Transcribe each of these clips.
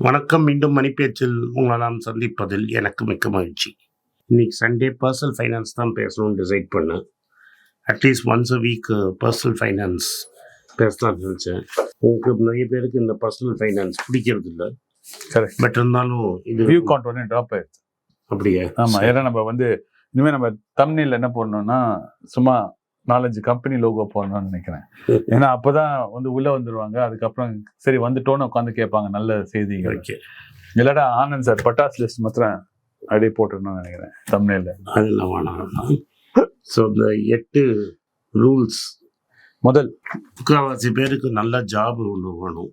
வணக்கம் மீண்டும் மணிப்பேச்சில் உங்களை நான் சந்திப்பதில் எனக்கு மிக்க மகிழ்ச்சி. இன்னைக்கு சண்டே பர்சனல் ஃபைனான்ஸ் தான் பேசணும்னு டிசைட் பண்ணேன். At least once a week personal finance பேசலாம்னு நினச்சேன். உங்களுக்கு நிறைய பேருக்கு இந்த பர்சனல் ஃபைனான்ஸ் பிடிக்கிறது இல்லை கரெக்ட் பட் இருந்தாலும் இது வியூ கவுண்ட் ஒன்று ட்ராப் ஆயிடுச்சு. அப்படியே? ஆமா ஏன்னா நம்ம வந்து இனிமே நம்ம தமிழ்ல என்ன போடணும்னா சும்மா நாலஞ்சு கம்பெனி லோகோ போடணும்னு நினைக்கிறேன். ஏன்னா அப்பதான் வந்து உள்ள வந்துருவாங்க. அதுக்கப்புறம் சரி வந்துட்டோன்னு உட்காந்து கேட்பாங்க நல்ல செய்திகள். இல்லாட்டா ஆனந்த் சார் பட்டாஸ் லிஸ்ட் மாத்திரம் அப்படியே போட்டுருணும்னு நினைக்கிறேன் தமிழ்ல அதெல்லாம் வேணாம் ஸோ இந்த எட்டு ரூல்ஸ் முதல். முக்கால்வாசி பேருக்கு நல்ல ஜாப் ஒன்று வேணும்.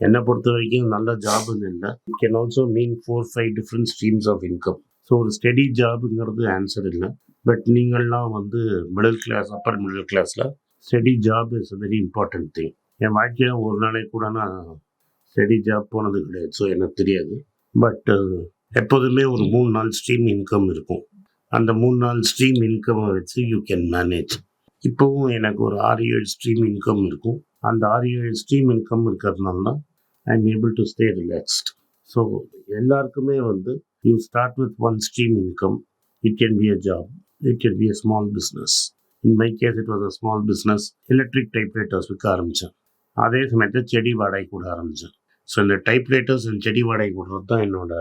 என்னை பொறுத்த வரைக்கும் நல்ல ஜாப்னு இல்லை. Can also mean four five different streams of income so ஒரு ஸ்டெடி ஜாபுங்கிறது ஆன்சர் இல்லை. பட் நீங்கள்லாம் வந்து மிடில் கிளாஸ் அப்பர் மிடில் கிளாஸில் steady job is a very important thing என் வாழ்க்கையில் ஒரு நாளே கூட நான் ஸ்டெடி ஜாப் போனது கிடையாது. ஸோ எனக்கு தெரியாது. பட் எப்போதுமே ஒரு மூணு நாள் ஸ்ட்ரீம் இன்கம் இருக்கும். அந்த மூணு நாள் ஸ்ட்ரீம் இன்கம்மை வச்சு யூ கேன் மேனேஜ் இப்போவும் எனக்கு ஒரு ஆறு ஏழு ஸ்ட்ரீம் இன்கம் இருக்கும். அந்த ஆறு ஏழு ஸ்ட்ரீம் இன்கம் இருக்கிறதுனால தான் I am able to stay relaxed so எல்லாருக்குமே வந்து you start with one stream income it can be a job it can be a small business in my case it was a small business electric typewriters விற்க ஆரம்பித்தேன் அதே சமயத்தில் செடி வாடகை கூட ஆரம்பித்தேன் ஸோ இந்த டைப்ரைட்டர்ஸ் அண்ட் செடி வாடகை கொடுறது தான் என்னோட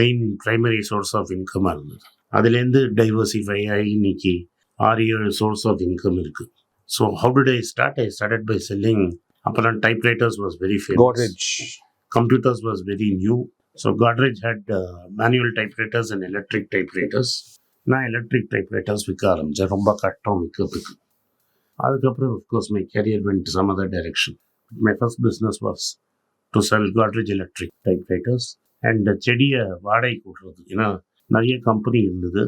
மெயின் ப்ரைமரி சோர்ஸ் ஆஃப் இன்கமாக இருந்தது. அதுலேருந்து டைவர்சிஃபை ஆகி இன்னைக்கு ஆறு ஏழு சோர்ஸ் ஆஃப் இன்கம் இருக்குது so how do I start I started by selling அப்போலாம் typewriters was very Godrej computers was very new. So Godrej had uh, manual typewriters and electric typewriters. நான் எலக்ட்ரிக் டைப்ரைட்டர்ஸ் விற்க ஆரம்பித்தேன் ரொம்ப கஷ்டம் விற்கிறதுக்கு. அதுக்கப்புறம் of course my career went some other direction my first business was to sell Godrej electric typewriters and செடியை வாடகை கூட்டுறது ஏன்னா நிறைய கம்பெனி இருந்தது.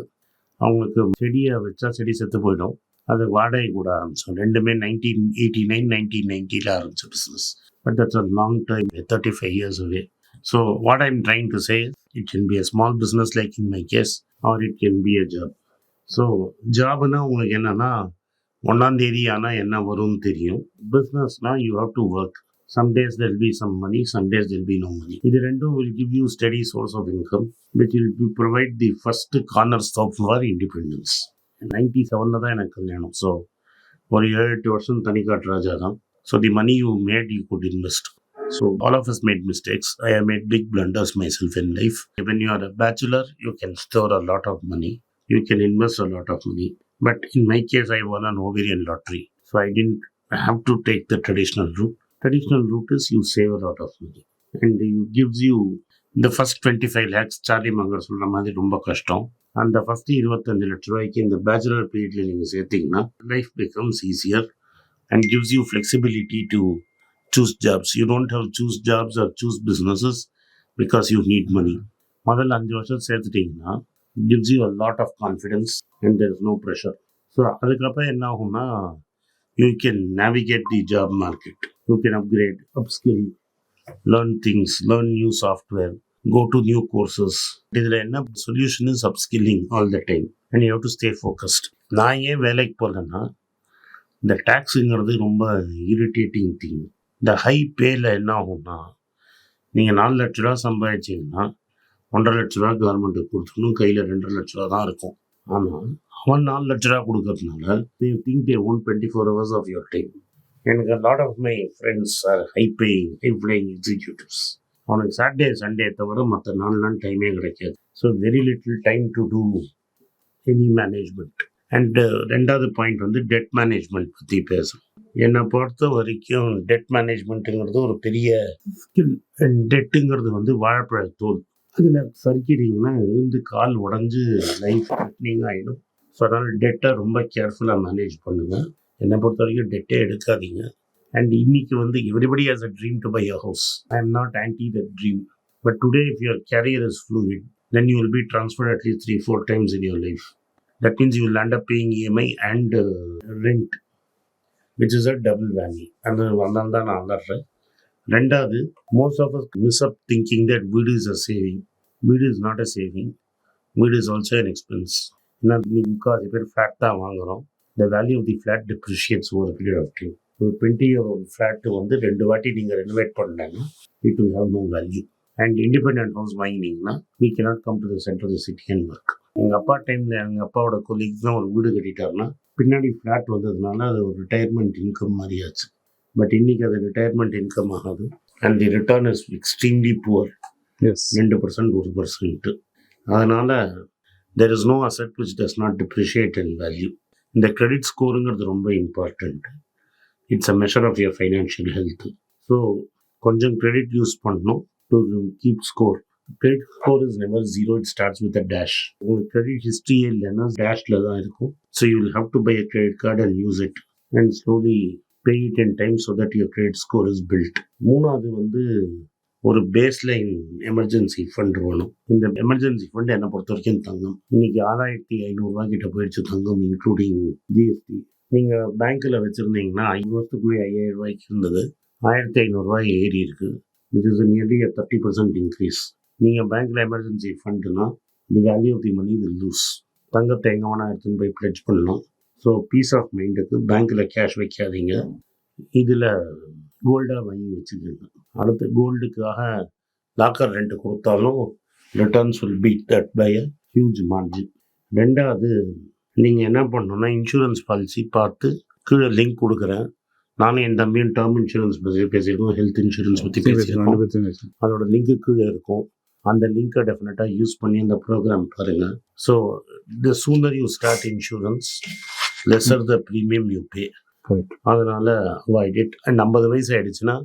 அவங்களுக்கு செடியை வச்சா செடி செத்து போயிடும். அது வாடகை கூட ஆரம்பித்தோம் ரெண்டுமே நைன்டீன் எயிட்டி நைன் நைன்டீன் நைன்ட்டியில் ஆரம்பித்த business but that's a long time thirty five years away So, what I'm trying to say it can be a small business, like in my case, or it can be a job. So Jaffna உங்களுக்கு என்னன்னா ஒன்றாம் தேதி ஆனால் என்ன வரும்னு தெரியும். பிஸ்னஸ்னா you have to work some days there'll be some money some days there'll be no money இது ரெண்டும் will give you steady source of income which will be provide the first cornerstone for independence ninety செவனில் தான் எனக்கு கல்யாணம். So ஒரு ஏழு எட்டு வருஷம் தனிக்காட்டு ராஜா தான். So the money you made you could invest So all of us made mistakes. I have made big blunders myself in life. When you are a bachelor, you can store a lot of money. You can invest a lot of money. But in my case, I won an ovarian lottery. So I didn't have to take the traditional route. Traditional route is you save a lot of money. And it gives you the first 25 lakhs, Charlie Munger சொல்ற மாதிரி ரொம்ப கஷ்டம் அந்த first இருபத்தஞ்சு லட்ச ரூபாய்க்கு இந்த bachelor பீரியட்ல நீங்க சேர்த்தீங்கன்னா life becomes easier and gives you flexibility to Choose jobs. You don't have choose jobs or choose businesses because you need money. முதல்ல அஞ்சு வருஷம் சேர்த்துட்டிங்கன்னா gives you a lot of confidence and there is no pressure. So அதுக்கப்புறம் என்ன ஆகும்னா you can navigate the job market you can upgrade upskill learn things learn new software go to new courses இதில் என்ன solution is upskilling all the time and you have to stay focused நான் ஏன் வேலைக்கு போகலன்னா இந்த டேக்ஸுங்கிறது ரொம்ப irritating thing இந்த ஹை பேல என்ன ஆகும்னா நீங்கள் நாலு லட்ச ரூபா சம்பாதிச்சிங்கன்னா ஒன்றரை லட்ச ரூபா கவர்மெண்ட்டுக்கு கொடுத்துக்கணும் கையில் ரெண்டரை லட்ச ரூபா தான் இருக்கும். ஆனால் அவன் நாலு லட்ச ரூபா கொடுக்கறதுனால they think a one twenty four hours of your time எனக்கு lot of my friends are high paying high playing executives அவனுக்கு சாட்டர்டே சண்டே தவிர மற்ற நாலு நாள் டைமே கிடைக்காது. So very little time to do any management and ரெண்டாவது point வந்து டெட் மேனேஜ்மெண்ட் பற்றி பேசும் என்னை பொறுத்த வரைக்கும் டெட் மேனேஜ்மெண்ட்டுங்கிறது ஒரு பெரிய ஸ்கில் அண்ட் டெட்டுங்கிறது வந்து வாழைப்பழ தோல். அதில் சறுக்கிறீங்கன்னா எழுந்து கால் உடஞ்சி லைஃப் கட்னிங் ஆகிடும் ஸோ அதனால் டெட்டை ரொம்ப கேர்ஃபுல்லாக மேனேஜ் பண்ணுங்கள் என்னை பொறுத்த வரைக்கும் டெட்டே எடுக்காதீங்க. அண்ட் இன்னைக்கு வந்து everybody has a dream to buy a house I am not anti the dream but today if your career is fluid then you will be transferred at least three four times in your life that means you will end up paying EMI and uh, rent, which is a double whammy. And uh, அதனால நான் ரெண்டாவது most of us miss up thinking that வீடு is a saving வீடு is not a saving வீடு is also an expense ஏன்னா நீங்கள் முக்கால்வாசி பேர் ஃப்ளாட் தான் வாங்குகிறோம் the value of the flat depreciates over period of time ஒரு டுவெண்ட்டி ஃப்ளாட்டு வந்து ரெண்டு வாட்டி நீங்கள் ரெனோவேட் பண்ணலன்னா it will have no value and independent house வாங்கினீங்கன்னா can not come to the centre the city and work எங்கள் அப்பா டைமில் எங்கள் அப்பாவோட கொலீக்ஸ் தான் ஒரு வீடு கட்டிட்டாருன்னா பின்னாடி ஃப்ளாட் வந்ததுனால அது ஒரு ரிட்டையர்மெண்ட் இன்கம் மாதிரியாச்சு. பட் இன்னைக்கு அது ரிட்டையர்மெண்ட் இன்கம் ஆகாது. And the return is extremely poor ரெண்டு பர்சன்ட் ஒரு பர்சன்ட்டு அதனால் there is no asset which does not depreciate in value இந்த கிரெடிட் ஸ்கோருங்கிறது ரொம்ப important it's a measure of your financial health so கொஞ்சம் கிரெடிட் யூஸ் பண்ணணும் to keep score credit score is never zero it starts with a dash உங்களுக்கு credit ஹிஸ்ட்ரியே இல்லைன்னா டேஷில் தான் இருக்கும். So you will have to buy a credit card and use it and slowly pay it and time so that your credit score is built மூணாவது வந்து ஒரு baseline emergency fund வேணும். இந்த எமர்ஜென்சி ஃபண்ட் என்னை பொறுத்த வரைக்கும் தங்கம். இன்னைக்கு ஆறாயிரத்தி ஐநூறுரூவா கிட்ட போயிடுச்சு தங்கம் இன்க்ளூடிங் ஜிஎஸ்டி நீங்கள் பேங்க்கில் வச்சுருந்தீங்கன்னா ஐந்து வருஷத்துக்குள்ளே ஐயாயிரம் ரூபாய்க்கு இருந்தது. ஆயிரத்தி ஐநூறுரூவா ஏறி இருக்குது it is nearly thirty percent increase நீங்கள் பேங்க்கில் emergency ஃபண்டுனா the value of the money will lose தங்கத்தை எங்கே வேணால் எடுத்துன்னு போய் ப்ளெட்ஜ் பண்ணலாம். ஸோ பீஸ் ஆஃப் மைண்டுக்கு பேங்க்கில் கேஷ் வைக்காதீங்க. இதில் கோல்டாக வாங்கி வச்சுக்கோங்க. அடுத்து கோல்டுக்காக லாக்கர் ரெண்ட் கொடுத்தாலும் returns will beat that by a huge margin ரெண்டாவது நீங்கள் என்ன பண்ணணும்னா இன்சூரன்ஸ் பாலிசி பார்த்து கீழே லிங்க் கொடுக்குறேன். நானும் என் தம்பியும் டேர்ம் இன்சூரன்ஸ் பற்றி பேசியிருக்கோம் ஹெல்த் இன்சூரன்ஸ் பற்றி பேசியிருக்கோம். அதோட லிங்க்கு கீழே இருக்கும். அந்த லிங்கை டெஃபினட்டாக யூஸ் பண்ணி அந்த ப்ரோக்ராம் பாருங்கள் so the sooner you start insurance lesser the premium you pay. அதனால் அவாய்ட் இட் அண்ட் ஐம்பது வயசு ஆயிடுச்சுன்னா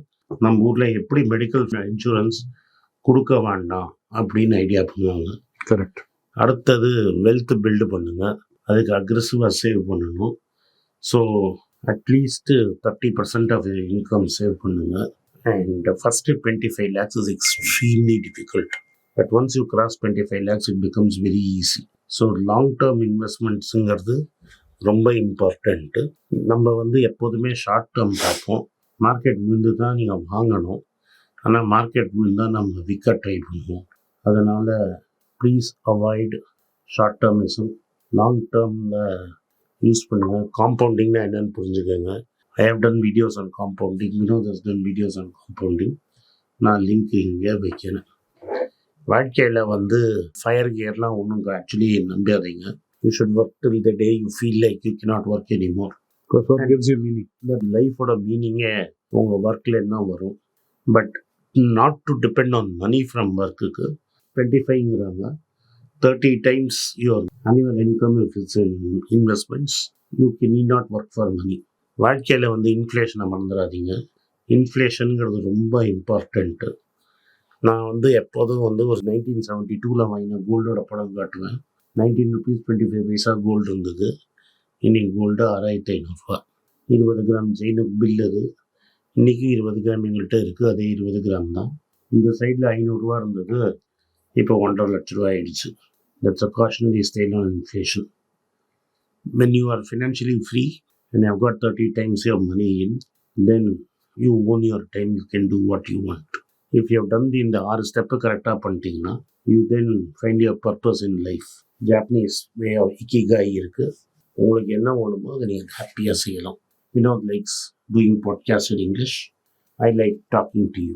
நம்ம ஊரில் எப்படி மெடிக்கல் இன்சூரன்ஸ் கொடுக்க வேண்டாம் அப்படின்னு ஐடியா பண்ணுவாங்க. கரெக்ட் அடுத்தது வெல்த் பில்டு பண்ணுங்க. அதுக்கு அக்ரெசிவாக சேவ் பண்ணணும். So at least thirty percent of income save பண்ணுங்க. And first twenty five lakhs is extremely difficult but once you cross twenty five lakhs it becomes very easy so long term இன்வெஸ்ட்மெண்ட்ஸுங்கிறது ரொம்ப important நம்ம வந்து எப்போதுமே short term பார்ப்போம். Market விழுந்து தான் நீங்கள் வாங்கணும். ஆனால் மார்க்கெட் விழுந்தால் நம்ம விற்க ட்ரை பண்ணுவோம். அதனால் please avoid short termism long டேர்மில் யூஸ் பண்ணுங்கள் காம்பவுண்டிங்னா என்னென்னு புரிஞ்சுக்கோங்க. I have done videos on compounding Vinod has done videos on compounding நான் லிங்க் இங்கே வைக்கிறேன். வாழ்க்கையில் வந்து ஃபயர் கியர்லாம் ஒன்றும் ஆக்சுவலி நம்பாதீங்க. You should work till the day you feel like you cannot work anymore gives you meaning? இந்த லைஃபோட மீனிங்கே உங்கள் ஒர்க்கில் என்ன வரும். But not to depend on money from ஒர்க்குக்கு twenty ஃபைவ்ங்கிறாங்க thirty times your annual income if it's in investments you can need not work for money வாழ்க்கையில் வந்து இன்ஃப்ளேஷனை மறந்துடாதீங்க இன்ஃப்ளேஷனுங்கிறது ரொம்ப இம்பார்ட்டண்ட்டு நான் வந்து எப்போதும் வந்து ஒரு நைன்டீன் செவன்ட்டி டூவில் வாங்கின கோல்டோட படம் காட்டுவேன். Nineteen rupees twenty five paisa gold இருந்தது. இன்னைக்கு கோல்டு ஆறாயிரத்தி ஐநூறுரூவா இருபது கிராம் செயினுக்கு பில் அது. இன்றைக்கும் இருபது கிராம் எங்கள்கிட்ட இருக்குது அதே இருபது கிராம் தான். இந்த சைடில் ஐநூறுரூவா இருந்தது. இப்போ ஒன்றரை லட்ச ரூபா ஆயிடுச்சு. That's a cautionary style on inflation when you are financially free and have got thirty times your money in then you own your time you can do what you want if you done the இந்த ஆறு step கரெக்டாக பண்ணிட்டீங்கன்னா you then find your purpose in life Japanese way of ikigai இருக்குது உங்களுக்கு என்ன வேணுமோ அதை நீங்கள் ஹாப்பியாக செய்யலாம். Vinod likes doing podcast in English I like talking to you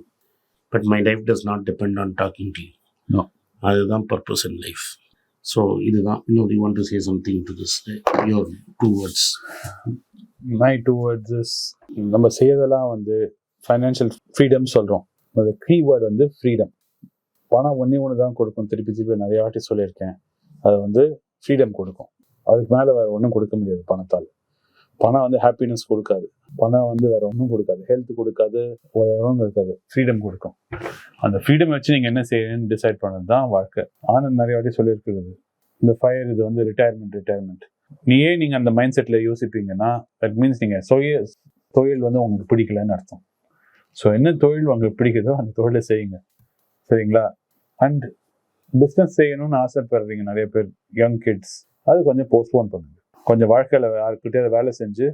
but my life does not depend on talking to you No. அதுதான் purpose in life so இதுதான். இன்னொரு you want to say something to this your two words my two words நம்ம செய்யறதெல்லாம் வந்து financial freedom சொல்கிறோம் அந்த keyword வந்து freedom பணம் ஒன்றே ஒன்று தான் கொடுக்கும். திருப்பி திருப்பி நிறைய வாட்டி சொல்லியிருக்கேன். அது வந்து ஃப்ரீடம் கொடுக்கும். அதுக்கு மேலே வேறு ஒன்றும் கொடுக்க முடியாது பணத்தால். பணம் வந்து ஹாப்பினஸ் கொடுக்காது. பணம் வந்து வேற ஒன்றும் கொடுக்காது. ஹெல்த் கொடுக்காது. ஒன்றும் இருக்காது. ஃப்ரீடம் கொடுக்கும். அந்த ஃப்ரீடம் வச்சு நீங்கள் என்ன செய்யணும்னு டிசைட் பண்ணது தான் வாழ்க்கை. ஆனந்த் நிறைய வாட்டி சொல்லியிருக்கிறது. இந்த ஃபயர் இது வந்து ரிட்டையர்மெண்ட் ரிட்டையர்மெண்ட் நீயே நீங்கள் அந்த மைண்ட் செட்டில் யோசிப்பீங்கன்னா தட் மீன்ஸ் நீங்கள் தொழில் தொழில் வந்து உங்களுக்கு பிடிக்கலன்னு அர்த்தம். ஸோ என்ன தொழில் உங்களுக்கு பிடிக்குதோ அந்த தொழிலை செய்யுங்க. சரிங்களா? அண்ட் பிஸ்னஸ் செய்யணும்னு ஆசைப்படுறீங்க நிறைய பேர் யங் கிட்ஸ் அது கொஞ்சம் போஸ்ட்போன் பண்ணுங்க. கொஞ்சம் வாழ்க்கையில் யாருக்கிட்டே வேலை செஞ்சு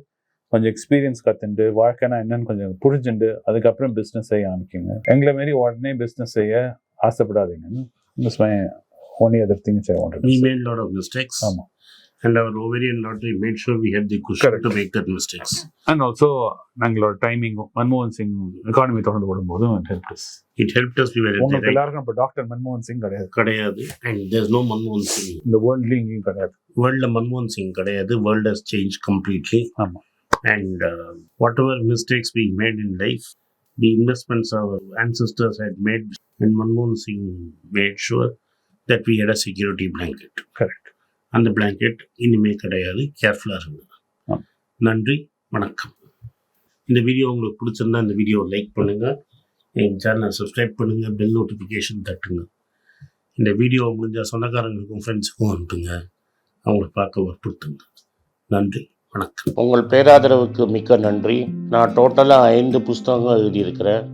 கொஞ்சம் எக்ஸ்பீரியன்ஸ் கற்றுண்டு வாழ்க்கைனா என்னன்னு கொஞ்சம் புரிஞ்சுண்டு அதுக்கப்புறம் பிஸ்னஸ் செய்ய ஆரம்பிக்குங்க. எங்களை மாரி உடனே பிஸ்னஸ் செய்ய ஆசைப்படாதீங்கன்னு only other thing I mistakes. ஆமாம் And our ovarian lottery made sure we had the cushion Correct. to make that mistakes. And also நாங்களோட டைமிங்கும் மன்மோகன் சிங் எக்கானமி தொடர்ந்து ஓடும்போதும் helps It helped us. We were at the உங்களுக்கு right எல்லாருக்கும் இப்போ doctor மன்மோகன் சிங் கிடையாது கிடையாது and there's no Manmohan Singh. இந்த வேர்ல்ட்லயும் இங்கேயும் கிடையாது வேர்ல்டில் மன்மோகன் சிங் கிடையாது வேர்ல்ட் ஹஸ் சேஞ்ச் கம்ப்ளீட்லி ஆமா. And whatever mistakes we made in life the investments our ancestors had made and மன்மோகன் Singh made sure that we had a security blanket correct அந்த blanket இனிமே கிடையாது. கேர்ஃபுல்லாக இருங்க. நன்றி வணக்கம். இந்த வீடியோ உங்களுக்கு பிடிச்சிருந்தா இந்த வீடியோ லைக் பண்ணுங்க. எங்கள் சேனலை சப்ஸ்கிரைப் பண்ணுங்க. பெல் நோட்டிஃபிகேஷன் தட்டுங்க. இந்த வீடியோ முடிஞ்ச சொந்தக்காரங்களுக்கும் ஃப்ரெண்ட்ஸுக்கும் அனுப்புங்க. அவங்கள பார்க்க வற்புறுத்துங்க. நன்றி வணக்கம். உங்கள் பேராதரவுக்கு மிக்க நன்றி. நான் டோட்டலாக ஐந்து புஸ்தகங்கள் எழுதியிருக்கிறேன்.